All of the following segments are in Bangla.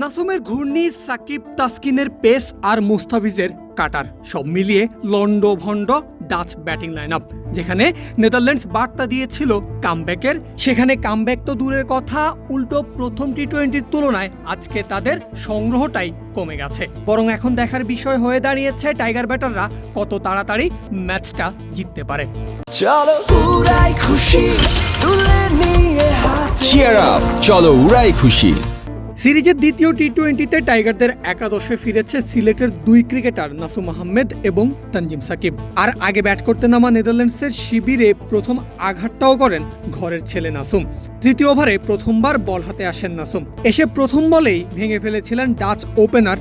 নাসুমের ঘূর্ণি সাকিব তাসকিনের পেস আর মুস্তাফিজের কাটার। সব মিলিয়ে লন্ডো ভন্ড ডাচ ব্যাটিং লাইন আপ যেখানে নেদারল্যান্ডস বার্তা দিয়েছিল কামব্যাকের। সেখানে কামব্যাক তো দূরের কথা উল্টো প্রথম টি টোয়েন্টির তুলনায় আজকে তাদের সংগ্রহটাই কমে গেছে। বরং এখন দেখার বিষয় হয়ে দাঁড়িয়েছে টাইগার ব্যাটাররা কত তাড়াতাড়ি ম্যাচটা জিততে পারে। চলো উড়াই খুশি তুলে নিয়ে হাতে চিয়ার আপ চলো উড়াই খুশি। সিরিজের দ্বিতীয় টি টোয়েন্টিতে টাইগারদের একাদশে ফিরেছে সিলেটের দুই ক্রিকেটার নাসুম আহমেদ এবং তানজিম সাকিব। আর আগে ব্যাট করতে নামা নেদারল্যান্ডসের শিবিরে প্রথম আঘাতটাও করেন ঘরের ছেলে নাসুম। তৃতীয় ওভারে প্রথমবার বল হাতে আসেন নাসুম। এসে প্রথম বলেই ভেঙে ফেলেছিলেন ডাচ ওপেনার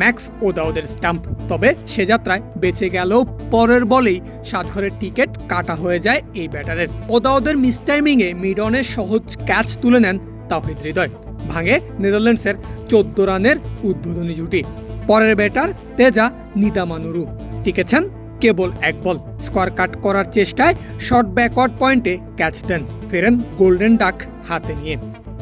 ম্যাক্স ওদাউদের স্টাম্প। তবে সে যাত্রায় বেঁচে গেলেও পরের বলেই সাতঘরের টিকিট কাটা হয়ে যায় এই ব্যাটারের। ওদাউদের মিসটাইমিংয়ে মিডনের সহজ ক্যাচ তুলে নেন তাহিদ হৃদয়। ভাঙে নেদারল্যান্ডসের চোদ্দ রানের উদ্বোধনী জুটি। পরের ব্যাটার তেজা নিদামানুরু। টিকেছেন কেবল এক বল। স্কোয়ার কাট করার চেষ্টায় শর্ট ব্যাকওয়ার্ড পয়েন্টে ক্যাচ দেন ফেরেন গোল্ডেন ডাক হাতে নিয়ে।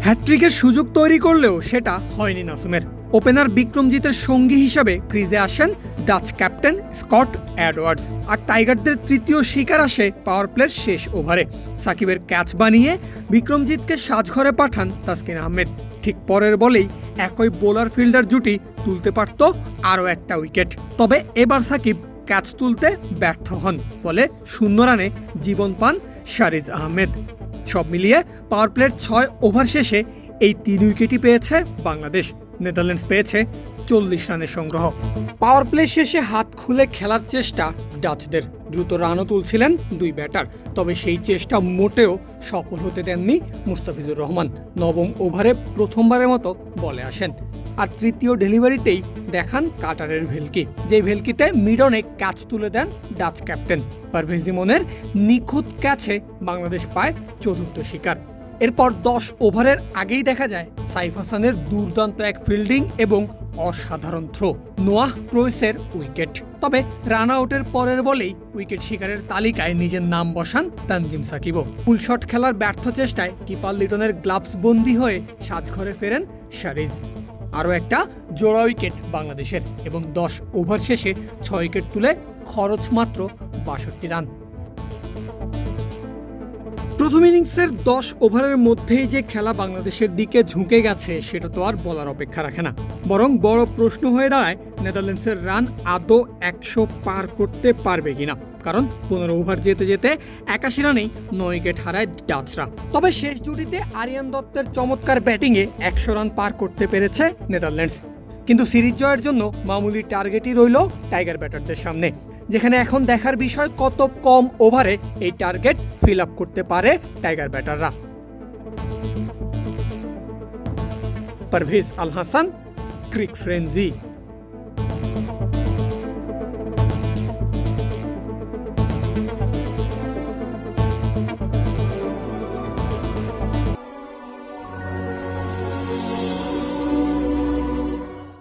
হ্যাট্রিকের সুযোগ তৈরি করলেও সেটা হয়নি নাসুমের। ওপেনার বিক্রমজিতের সঙ্গী হিসাবে ক্রিজে আসেন ডাচ ক্যাপ্টেন স্কট অ্যাডওয়ার্ডস। আর টাইগারদের তৃতীয় শিকার আসে পাওয়ার প্লের শেষ ওভারে। সাকিবের ক্যাচ বানিয়ে বিক্রমজিৎকে সাজঘরে পাঠান তাসকিন আহমেদ। ঠিক পরের বলেই একই বোলার ফিল্ডার জুটি তুলতে পারত আরও একটা উইকেট তবে এবার সাকিব ক্যাচ তুলতে ব্যর্থ হন, ফলে শূন্য রানে জীবন পান শারিজ আহমেদ। সব মিলিয়ে পাওয়ার প্লের ছয় ওভার শেষে এই তিন উইকেটই পেয়েছে বাংলাদেশ। নেদারল্যান্ডস পেয়েছে চল্লিশ রানের সংগ্রহ। পাওয়ার প্লে শেষে হাত খুলে খেলার চেষ্টা ডাচদের দ্রুত রানও তুলছিলেন দুই ব্যাটার, তবে সেই চেষ্টা মোটেও সফল হতে দেননি মুস্তাফিজুর রহমান। নবম ওভারে প্রথমবারের মতো বলে আসেন। আর তৃতীয় ডেলিভারিতেই দেখান কাটারের ভেলকি যে ভেলকিতে মিডনে ক্যাচ তুলে দেন ডাচ ক্যাপ্টেন। পারভেজ ইমনের নিখুঁত ক্যাচে বাংলাদেশ পায় চতুর্থ শিকার। এরপর দশ ওভারের আগেই দেখা যায় সাইফ হাসানের দুর্দান্ত এক ফিল্ডিং এবং অসাধারণ থ্রো নোয়াহ ক্রোয়েসের উইকেট। তবে রান আউটের পরের বলেই উইকেট শিকারের তালিকায় নিজের নাম বসান তানজিম সাকিবও। ফুলশট খেলার ব্যর্থ চেষ্টায় কিপার লিটনের গ্লাভস বন্দি হয়ে সাজঘরে ফেরেন শারিজ। আরও একটা জোড়া উইকেট বাংলাদেশের এবং দশ ওভার শেষে ছয় উইকেট তুলে খরচ মাত্র বাষট্টি রান। প্রথম ইনিংসের দশ ওভারের মধ্যেই যে খেলা বাংলাদেশের দিকে ঝুঁকে গেছে, সেটা তো আর বলার অপেক্ষা রাখে না। বরং বড় প্রশ্ন হয়ে দাঁড়ায়, নেদারল্যান্ডসের রান আদৌ একশো পার করতে পারবে কিনা। কারণ পনেরো ওভার যেতে যেতে একাশি রানেই নয় উইকেট হারায় ডাচরা। তবে শেষ জুটিতে আরিয়ান দত্তের চমৎকার ব্যাটিংয়ে একশো রান পার করতে পেরেছে নেদারল্যান্ডস। কিন্তু সিরিজ জয়ের জন্য মামুলি টার্গেটই রইল টাইগার ব্যাটারদের সামনে। যেখানে এখন দেখার বিষয় কত কম ওভারে এই টার্গেট ফিল আপ করতে পারে tiger ব্যাটাররা। Parvez Al Hasan, cric frenzy